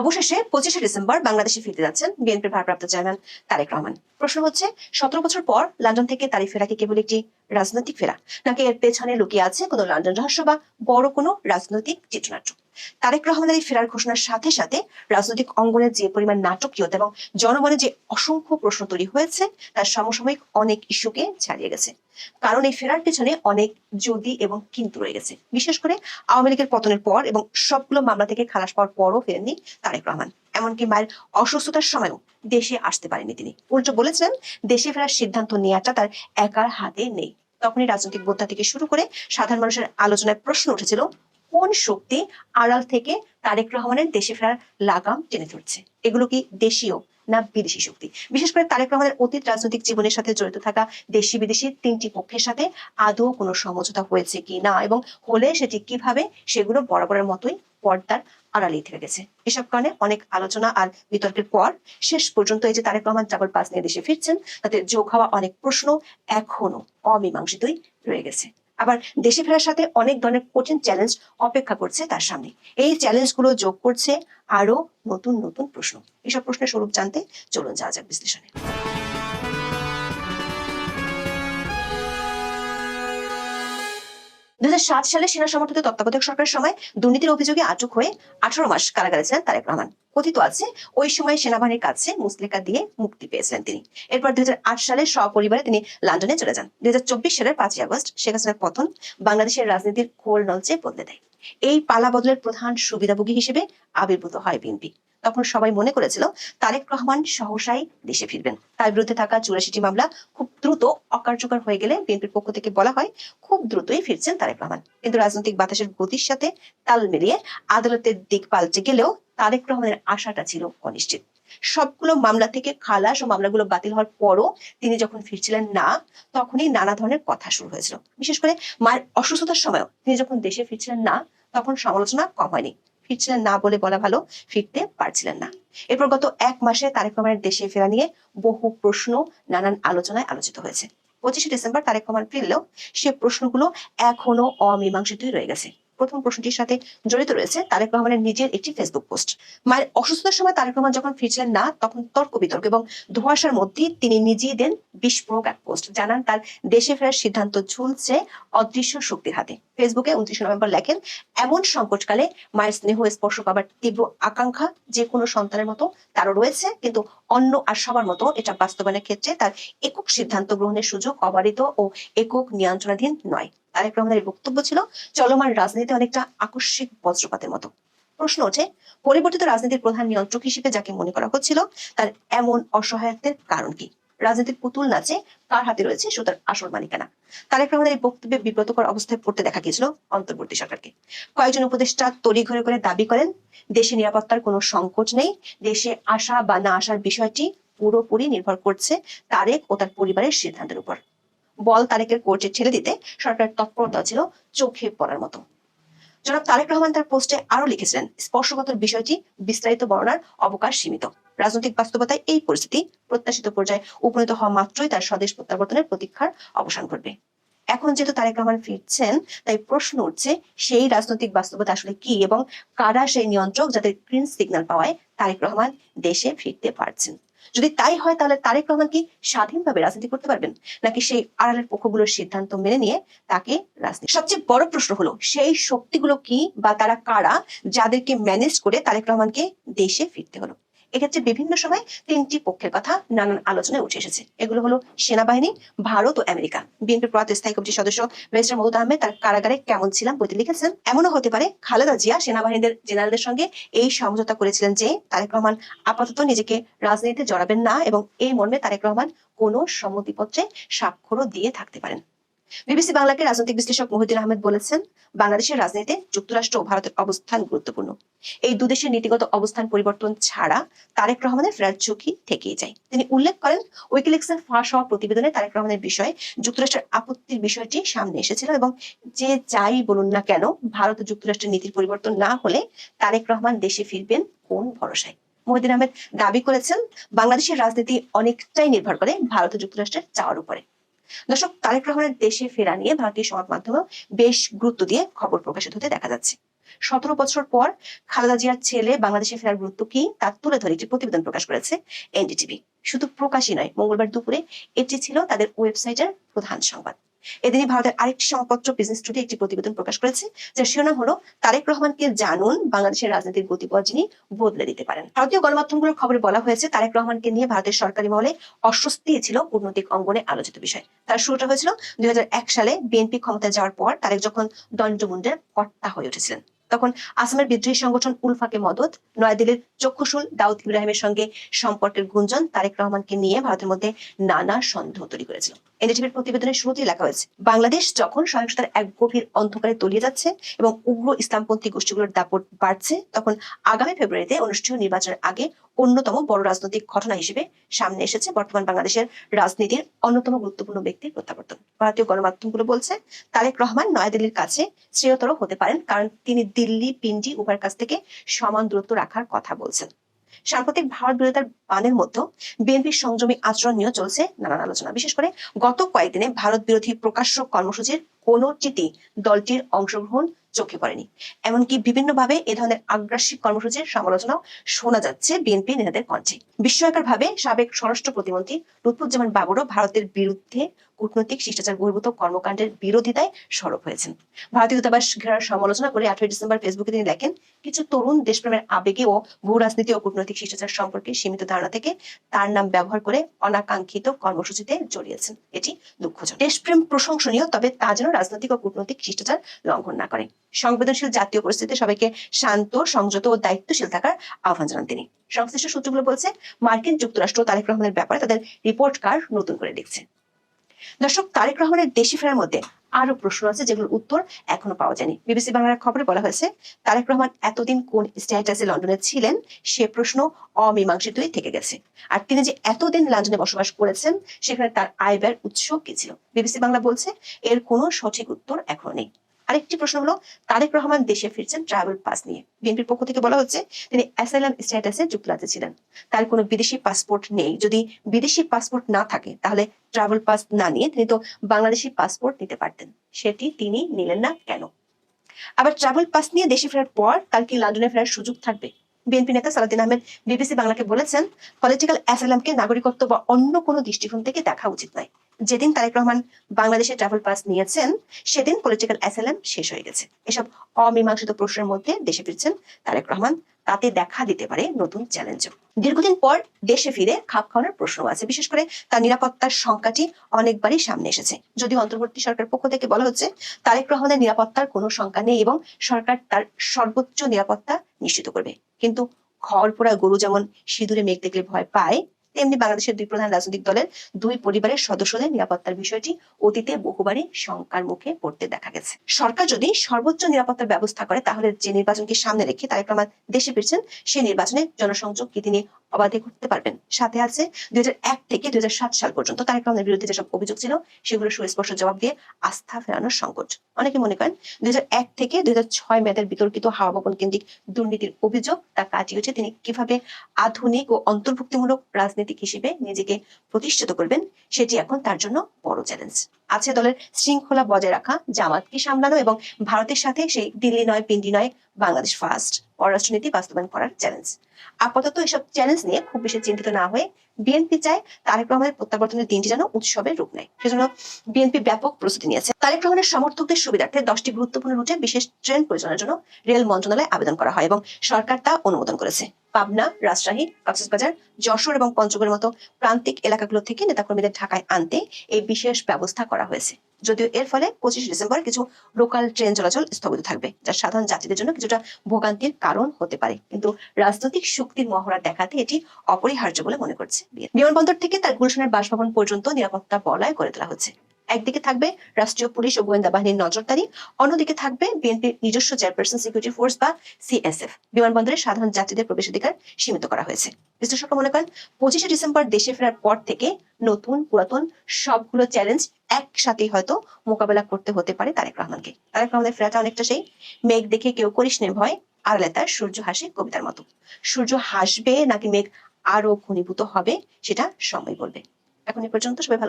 অবশেষে পঁচিশে ডিসেম্বর বাংলাদেশে ফিরতে যাচ্ছেন বিএনপির ভারপ্রাপ্ত চেয়ারম্যান তারেক রহমান। প্রশ্ন হচ্ছে, সতেরো বছর পর লন্ডন থেকে তারি ফেরা কি কেবল একটি রাজনৈতিক ফেরা? নাকি এর পেছনে লুকিয়ে আছে কোনো লন্ডন রহস্য বা বড় কোনো রাজনৈতিক চিত্রনাট্য? তারেক রহমানের ফেরার ঘোষণার সাথে সাথে রাজনৈতিক অঙ্গনের যে পরিমাণ নাটকীয়তা এবং জনমনে যে অসংখ্য প্রশ্ন তৈরি হয়েছে, তার সমসাময়িক অনেক ইস্যুকে ছাড়িয়ে গেছে। কারণ এই ফেরার পেছনে অনেক যদি এবং কিন্তু রয়ে গেছে। বিশেষ করে আওয়ামী লীগের পতনের পর এবং সবগুলো মামলা থেকে খালাস পাওয়ার পরও ফেরেননি তারেক রহমান। এমনকি মায়ের অসুস্থতার সময়ও দেশে আসতে পারেনি তিনি। উল্টো বলেছিলেন, দেশে ফেরার সিদ্ধান্ত নেওয়াটা তার একার হাতে নেই। তখনই রাজনৈতিক বোদ্ধা থেকে শুরু করে সাধারণ মানুষের আলোচনায় প্রশ্ন উঠেছিল কোন শক্তি আড়াল থেকে তারেক রহমানের দেশে ফেরার লাগাম টেনে ধরছে? এগুলো কি দেশীয় না বিদেশি শক্তি? বিশেষ করে তারেক রহমানের অতীত রাজনৈতিক জীবনের সাথে জড়িত থাকা দেশি বিদেশি তিনটি পক্ষের সাথে আদৌ কোনো সমঝোতা হয়েছে কি না? এবং হলে সেটি কীভাবে? সেগুলো বরাবরের মতোই পর্দার আড়ালেই থেকে গেছে। এসব কারণে অনেক আলোচনা আর বিতর্কের পর শেষ পর্যন্ত এই যে তারেক রহমান ট্রাভেল পাস নিয়ে দেশে ফিরছেন, তাতে যোগ হওয়া অনেক প্রশ্ন এখনও অমীমাংসিতই রয়ে গেছে। আবার দেশে ফেরার সাথে অনেক ধরনের কঠিন চ্যালেঞ্জ অপেক্ষা করছে তার সামনে। এই চ্যালেঞ্জগুলো যোগ করছে আরও নতুন নতুন প্রশ্ন। এসব প্রশ্নের স্বরূপ জানতে চলুন যাওয়া যাক বিশ্লেষণে। দুহাজার সাত সালে সেনা সমর্থিত তত্ত্বাবধায়ক সরকারের সময় দুর্নীতির অভিযোগে আটক হয়ে আঠারো মাস কারাগারে ছিলেন তারেক রহমান। কথিত আছে, ওই সময় সেনাবাহিনীর কাছে মুসলেকা দিয়ে মুক্তি পেয়েছিলেন তিনি। এরপর দুই সালে সপরিবারে তিনি লন্ডনে চলে যান। দুই হাজার চব্বিশ সালের পাঁচই আগস্ট শেখ হাসিনার পতন বাংলাদেশের রাজনীতির খোল নলচে বদলে দেয়। এই পালা বদলের প্রধান সুবিধাভোগী হিসেবে আবির্ভূত হয় বিএনপি। তখন সবাই মনে করেছিল, তারেক রহমান সহসাই দেশে ফিরবেন। তার বিরুদ্ধে থাকা চুরাশিটি মামলা খুব দ্রুত অকার্যকর হয়ে গেলে বিএনপির পক্ষ থেকে বলা হয়, খুব দ্রুতই ফিরছেন তারেক রহমান। কিন্তু রাজনৈতিক বাতাসের গতির সাথে তাল মিলিয়ে আদালতের দিক পাল্টে গেলেও তারেক রহমানের আশাটা ছিল অনিশ্চিত। সবগুলো মামলা থেকে খালাস ও মামলাগুলো বাতিল হওয়ার পরও তিনি যখন ফিরছিলেন না, তখনই নানা ধরনের কথা শুরু হয়েছিল। বিশেষ করে মায়ের অসুস্থতার সময়ও তিনি যখন দেশে ফিরছিলেন না, তখন সমালোচনা কম হয়নি। ফিরছিলেন না বলে বলা ভালো, ফিরতে পারছিলেন না। এরপর গত এক মাসে তারেক রহমানের দেশে ফেরা নিয়ে বহু প্রশ্ন, নানান আলোচনায় আলোচিত হয়েছে। পঁচিশে ডিসেম্বর তারেক রহমান ফিরলেও সে প্রশ্নগুলো এখনও অমীমাংসিতই রয়ে গেছে প্রথম প্রশ্নটির সাথে জড়িত রয়েছে তারেক রহমানের নিজের একটি ফেসবুক পোস্ট মায়ের অসুস্থতার সময় তারেক রহমান যখন ফিরছিলেন না, তখন তর্ক বিতর্ক এবং ধোয়াশার মধ্যে তিনি নিজেই দেন বিস্ফোরক এক পোস্ট জানান তার দেশে ফেরার সিদ্ধান্ত ঝুলছে অদৃশ্য শক্তির হাতে। ফেসবুকে উনত্রিশে নভেম্বর লেখেন, এমন সংকটকালে মায়ের স্নেহ, স্পর্শ পাবার তীব্র আকাঙ্ক্ষা যে কোনো সন্তানের মতো তারও রয়েছে, কিন্তু অন্য আর সবার মতো এটা বাস্তবায়নের ক্ষেত্রে তার একক সিদ্ধান্ত গ্রহণের সুযোগ অবারিত ও একক নিয়ন্ত্রণাধীন নয়। তারেক রহমানের বক্তব্য ছিল, চলমান রাজনীতি অনেকটা আকস্মিক বজ্রপাতের মতো। প্রশ্ন ওঠে, পরিবর্তিত রাজনীতির প্রধান নিয়ন্ত্রক হিসেবে যাকে মনে করা হচ্ছিল, তার এমন অসহায়ত্বের কারণ কি? রাজনীতির পুতুল নাচে কার হাতে রয়েছে সুতার আসল মালিকানা? তারেক রহমানের এই বক্তব্যে বিব্রতকর অবস্থায় পড়তে দেখা গিয়েছিল অন্তর্বর্তী সরকারকে। কয়েকজন উপদেষ্টা তড়িঘড়ি করে দাবি করেন, দেশে নিরাপত্তার কোনো সংকট নেই, দেশে আসা বা না আসার বিষয়টি পুরোপুরি নির্ভর করছে তারেক ও তার পরিবারের সিদ্ধান্তের উপর। বল তারেকের কোর্টে ছেড়ে দিতে সরকারের তৎপরতা ছিল চোখে পড়ার মতো। জনাব তারেক রহমান তার পোস্টে আরও লিখেছিলেন স্পর্শগত বিষয়টি বিস্তারিত বর্ণনার অবকাশ সীমিত। রাজনৈতিক বাস্তবতায় এই পরিস্থিতি প্রত্যাশিত পর্যায়ে উপনীত হওয়া মাত্রই তার স্বদেশ প্রত্যাবর্তনের প্রতীক্ষার অবসান ঘটবে। এখন যেহেতু তারেক রহমান ফিরছেন, তাই প্রশ্ন উঠছে, সেই রাজনৈতিক বাস্তবতা আসলে কি এবং কারা সেই নিয়ন্ত্রক যাদের গ্রিন সিগন্যাল পাওয়ায় তারেক রহমান দেশে ফিরতে পারছেন? যদি তাই হয়, তাহলে তারেক রহমান কি স্বাধীনভাবে রাজনীতি করতে পারবেন? নাকি সেই আড়ালের পক্ষগুলোর সিদ্ধান্ত মেনে নিয়ে তাকে রাজনীতি সবচেয়ে বড় প্রশ্ন হলো, সেই শক্তিগুলো কি বা তারা কারা যাদেরকে ম্যানেজ করে তারেক রহমানকে দেশে ফিরতে হলো? এক্ষেত্রে বিভিন্ন সময় তিনটি পক্ষের কথা নানান আলোচনায় উঠে এসেছে। এগুলো হলো সেনাবাহিনী, ভারত ও আমেরিকা। বিএনপির প্রয়াত স্থায়ী কমিটির সদস্য ব্যারিস্টার মহুদ আহমেদ তার কারাগারে কেমন ছিলাম বইতে লিখেছেন। এমনও হতে পারে খালেদা জিয়া সেনাবাহিনীর জেনারেলদের সঙ্গে এই সমঝোতা করেছিলেন যে তারেক রহমান আপাতত নিজেকে রাজনীতিতে জড়াবেন না এবং এই মর্মে তারেক রহমান কোনো সম্মতিপত্রে স্বাক্ষরও দিয়ে থাকতে পারেন। বিবিসি বাংলাকে রাজনৈতিক বিশ্লেষক মহিউদ্দিন আহমেদ বলেছেন, বাংলাদেশের রাজনীতিতে যুক্তরাষ্ট্র ও ভারতের অবস্থান গুরুত্বপূর্ণ। এই দুদেশের নীতিগত অবস্থান পরিবর্তন ছাড়া তারেক রহমানের ফেরার ঝুঁকি থেকেই যায়। তিনি উল্লেখ করেন উইকিলিক্সের ফাঁস হওয়া প্রতিবেদনে তারেক রহমানের বিষয়ে যুক্তরাষ্ট্রের আপত্তির বিষয়টি সামনে এসেছিল এবং যে যাই বলুন না কেন, ভারত যুক্তরাষ্ট্রের নীতির পরিবর্তন না হলে তারেক রহমান দেশে ফিরবেন কোন ভরসায়? মহিউদ্দিন আহমেদ দাবি করেছেন, বাংলাদেশের রাজনীতি অনেকটাই নির্ভর করে ভারত যুক্তরাষ্ট্রের চাওয়ার উপরে। দর্শক, তারেক রহমানের দেশে ফেরা নিয়ে ভারতীয় সংবাদ মাধ্যমে বেশ গুরুত্ব দিয়ে খবর প্রকাশিত হতে দেখা যাচ্ছে। সতেরো বছর পর খালেদা জিয়ার ছেলে বাংলাদেশে ফেরার গুরুত্ব কি তা তুলে ধরে একটি প্রতিবেদন প্রকাশ করেছে এনডিটিভি। শুধু প্রকাশই নয়, মঙ্গলবার দুপুরে এটি ছিল তাদের ওয়েবসাইটের প্রধান সংবাদ। এদিনই ভারতের আরেকটি সংবাদপত্র বিজনেস টুডে একটি প্রতিবেদন প্রকাশ করেছে, যার শিরোনাম হলো, তারেক রহমানকে জানুন, বাংলাদেশের রাজনীতির গতিপথ যিনি বদলে দিতে পারেন। ভারতীয় গণমাধ্যমগুলোর খবরে বলা হয়েছে, তারেক রহমানকে নিয়ে ভারতের সরকারি মহলে অস্বস্তি ছিল কূটনৈতিক অঙ্গনে আলোচিত বিষয়। তার শুরুটা হয়েছিল দুই হাজার এক সালে বিএনপি ক্ষমতায় যাওয়ার পর, তারেক যখন দণ্ডমুণ্ডের কর্তা হয়ে উঠেছিলেন। তখন আসামের বিদ্রোহী সংগঠন উলফাকে মদত, নয়াদিল্লির চক্ষুশুল দাউদ ইব্রাহিমের সঙ্গে সম্পর্কের গুঞ্জন তারেক রহমানকে নিয়ে ভারতের মধ্যে নানা সন্দেহ তৈরি করেছিল। এনডিটিভির প্রতিবেদনের শুরুতেই লেখা হয়েছে, বাংলাদেশ যখন সহিংসতার এক গভীর অন্ধকারে তলিয়ে যাচ্ছে এবং উগ্র ইসলামপন্থী গোষ্ঠীগুলোর দাপট বাড়ছে, তখন আগামী ফেব্রুয়ারিতে অনুষ্ঠেয় নির্বাচনের আগে অন্যতম বড় রাজনৈতিক ঘটনা হিসেবে সামনে এসেছে বর্তমান বাংলাদেশের রাজনীতির অন্যতম গুরুত্বপূর্ণ ব্যক্তির প্রত্যাবর্তন। ভারতীয় গণমাধ্যমগুলো বলছে, তারেক রহমান নয়াদিল্লির কাছে শ্রেয়তর হতে পারেন কারণ তিনি দিল্লি, পিন্ডি, উভয়ের কাছ থেকে সমান দূরত্ব রাখার কথা বলছেন। সাম্প্রতিক ভারত বিরোধিতার বানের মধ্যে বিএনপির সংযমী আচরণ নিয়ে চলছে নানান আলোচনা। বিশেষ করে গত কয়েকদিনে ভারত বিরোধী প্রকাশ্য কর্মসূচির কোনটিতে দলটির অংশগ্রহণ চোখে পড়েনি। এমনকি বিভিন্নভাবে এ ধরনের আগ্রাসী কর্মসূচির সমালোচনাও শোনা যাচ্ছে বিএনপি নেতাদের কণ্ঠে। বিস্ময়কর ভাবে সাবেক স্বরাষ্ট্র প্রতিমন্ত্রী লুৎফুজ্জামান বাবরও ভারতের বিরুদ্ধে কূটনৈতিক শিষ্টাচার বহির্ভূত কর্মকাণ্ডের বিরোধিতায় সরব হয়েছেন। ভারতীয় দূতাবাস ঘেরার সমালোচনা করে আঠারোই ডিসেম্বর ফেসবুকে তিনি লেখেন, কিছু তরুণ দেশপ্রেমের আবেগে ও ভূ রাজনীতি ও কূটনৈতিক শিষ্টাচার সম্পর্কে সীমিত ধারণা থেকে তার নাম ব্যবহার করে অনাকাঙ্ক্ষিত কর্মসূচিতে জড়িয়েছেন। এটি দুঃখজনক। দেশপ্রেম প্রশংসনীয়, তবে তা যেন রাজনৈতিক ও কূটনৈতিক শিষ্টাচার লঙ্ঘন না করে। সংবেদনশীল জাতীয় পরিস্থিতিতে সবাইকে শান্ত, সংযত ও দায়িত্বশীল থাকার আহ্বান জানান তিনি। সংশ্লিষ্ট সূত্রগুলো বলছে, মার্কিন যুক্তরাষ্ট্র তারেক রহমানের ব্যাপারে তাদের রিপোর্ট কার্ড নতুন করে দেখছে। দর্শক, তারেক রহমানের দেশি ফেরার মধ্যে আরও প্রশ্ন আছে যেগুলোর উত্তর এখনও পাওয়া যায়নি। বিবিসি বাংলার খবরে বলা হয়েছে, তারেক রহমান এতদিন কোন স্ট্যাটাসে লন্ডনে ছিলেন? সে প্রশ্ন অমীমাংসিতই থেকে গেছে। আর তিনি যে এতদিন লন্ডনে বসবাস করেছেন, সেখানে তার আয় ব্যয়ের উৎস কি ছিল? বিবিসি বাংলা বলছে, এর কোনো সঠিক উত্তর এখনও নেই। আরেকটি প্রশ্ন হলো, তারেক রহমান দেশে ফিরছেন ট্রাভেল পাস নিয়ে। বিএনপির পক্ষ থেকে বলা হচ্ছে, তিনি অ্যাসাইলাম স্ট্যাটাসে যুক্তরাজ্যে ছিলেন। তার কোনো বিদেশি পাসপোর্ট নেই। যদি বিদেশি পাসপোর্ট না থাকে, তাহলে ট্রাভেল পাস না নিয়ে তিনি তো বাংলাদেশি পাসপোর্ট নিতে পারতেন। সেটি তিনি নিলেন না কেন? আবার ট্রাভেল পাস নিয়ে দেশে ফেরার পর তার কি লন্ডনে ফেরার সুযোগ থাকবে? বিএনপি নেতা সালাদিন আহমেদ বিবিসি বাংলাকে বলেছেন, পলিটিক্যাল অ্যাসাইলামকে নাগরিকত্ব বা অন্য কোনো দৃষ্টিকোণ থেকে দেখা উচিত নয়। যেদিন তারেক রহমান বাংলাদেশে ট্রাভেল পাস নিয়েছেন, সেদিন পলিটিক্যাল অ্যাসাইলাম শেষ হয়ে গেছে। এসব অমীমাংসিত প্রশ্নের মধ্যে দেশে ফিরছেন তারেক রহমান। তাতে দেখা দিতে পারে নতুন চ্যালেঞ্জও দীর্ঘদিন পর দেশে ফিরে খাপ খাওয়ানোর প্রশ্ন আছে। বিশেষ করে তার নিরাপত্তার সংখ্যাটি অনেকবারই সামনে এসেছে। যদি অন্তর্বর্তী সরকার পক্ষ থেকে বলা হচ্ছে, তারেক রহমানের নিরাপত্তার কোনো সংখ্যা নেই এবং সরকার তার সর্বোচ্চ নিরাপত্তা নিশ্চিত করবে। কিন্তু খড় পোড়া গরু যেমন সিঁদুরে মেঘ দেখলে ভয় পায় তেমনি বাংলাদেশের দুই প্রধান রাজনৈতিক দলের দুই পরিবারের সদস্যদের নিরাপত্তার বিষয়টি অতীতে বহুবারই শঙ্কার মুখে পড়তে দেখা গেছে। সরকার যদি সর্বোচ্চ নিরাপত্তার ব্যবস্থা করে, তাহলে যে নির্বাচনকে সামনে রেখে তারেক রহমান দেশে ফিরছেন সেই নির্বাচনে জনসংযোগ কি তিনি অবাধে করতে পারবেন। সাথে আছে দুই থেকে দুই সাল পর্যন্ত তারেক রহমানের বিরুদ্ধে যেসব অভিযোগ ছিল, সেগুলো সুস্পষ্ট জবাব দিয়ে আস্থা ফেরানোর সংকট। অনেকে মনে করেন দুই থেকে দুই মেয়াদের বিতর্কিত হাওয়া ভবন কেন্দ্রিক দুর্নীতির অভিযোগ, তা কাটিয়েছে তিনি কীভাবে আধুনিক ও অন্তর্ভুক্তিমূলক রাজনীতিক হিসেবে নিজেকে প্রতিষ্ঠিত করবেন, সেটি এখন তার জন্য বড় চ্যালেঞ্জ। আছে দলের শৃঙ্খলা বজায় রাখা, জামাতকে সামলানো এবং ভারতের সাথে সেই দিল্লি নয়, পিন্ডি নয় বাংলাদেশ ফার্স্ট পররাষ্ট্রনীতি বাস্তবায়ন করার চ্যালেঞ্জ আপাতত এসব চ্যালেঞ্জ নিয়ে খুব বেশি চিন্তিত না হয়ে বিএনপি চায় তারেক রহমানের প্রত্যাবর্তনের দিনটি যেন উৎসবের রূপ নেয়। সেজন্য বিএনপি ব্যাপক প্রস্তুতি নিয়েছে। তারেক রহমানের সমর্থকদের সুবিধার্থে দশটি গুরুত্বপূর্ণ রুটে বিশেষ ট্রেন পরিচালনার জন্য রেল মন্ত্রণালয়ে আবেদন করা হয় এবং সরকার তা অনুমোদন করেছে। পাবনা, রাজশাহী, কক্সবাজার, যশোর এবং পঞ্চগড়ের মতো প্রান্তিক এলাকাগুলো থেকে নেতাকর্মীদের ঢাকায় আনতে এই বিশেষ ব্যবস্থা করা হয়েছে। যদিও এর ফলে পঁচিশ ডিসেম্বর কিছু লোকাল ট্রেন চলাচল স্থগিত থাকবে, যা সাধারণ যাত্রীদের জন্য কিছুটা ভোগান্তির কারণ হতে পারে। কিন্তু রাজনৈতিক শক্তির মহড়া দেখাতে এটি অপরিহার্য বলে মনে করছে বিমানবন্দর থেকে তার গুলশানের বাসভবন পর্যন্ত নিরাপত্তা বলয় করে তোলা হচ্ছে। একদিকে থাকবে রাষ্ট্রীয় পুলিশ ও গোয়েন্দা বাহিনীর নজরদারি, অন্যদিকে থাকবে বিএনপির নিজস্ব চেয়ারপারসন সিকিউরিটি ফোর্স বা সিএসএফ বিমানবন্দরে সাধারণ যাত্রীদের প্রবেশাধিকার সীমিত করা হয়েছে। বিশ্লেষকরা মনে করেন, পঁচিশে ডিসেম্বর দেশে ফেরার পর থেকে নতুন পুরাতন সবগুলো চ্যালেঞ্জ একসাথেই হয়তো মোকাবেলা করতে হতে পারে তারেক রহমানকে। তারেক রহমানের ফেরাটা অনেকটা সেই মেঘ দেখে কেউ করিস নে ভয় আড়ালে তার সূর্য হাসে কবিতার মতো। সূর্য হাসবে নাকি মেঘ আরও ঘনীভূত হবে সেটা সময় বলবে। এখন এ পর্যন্ত সবাই ভালো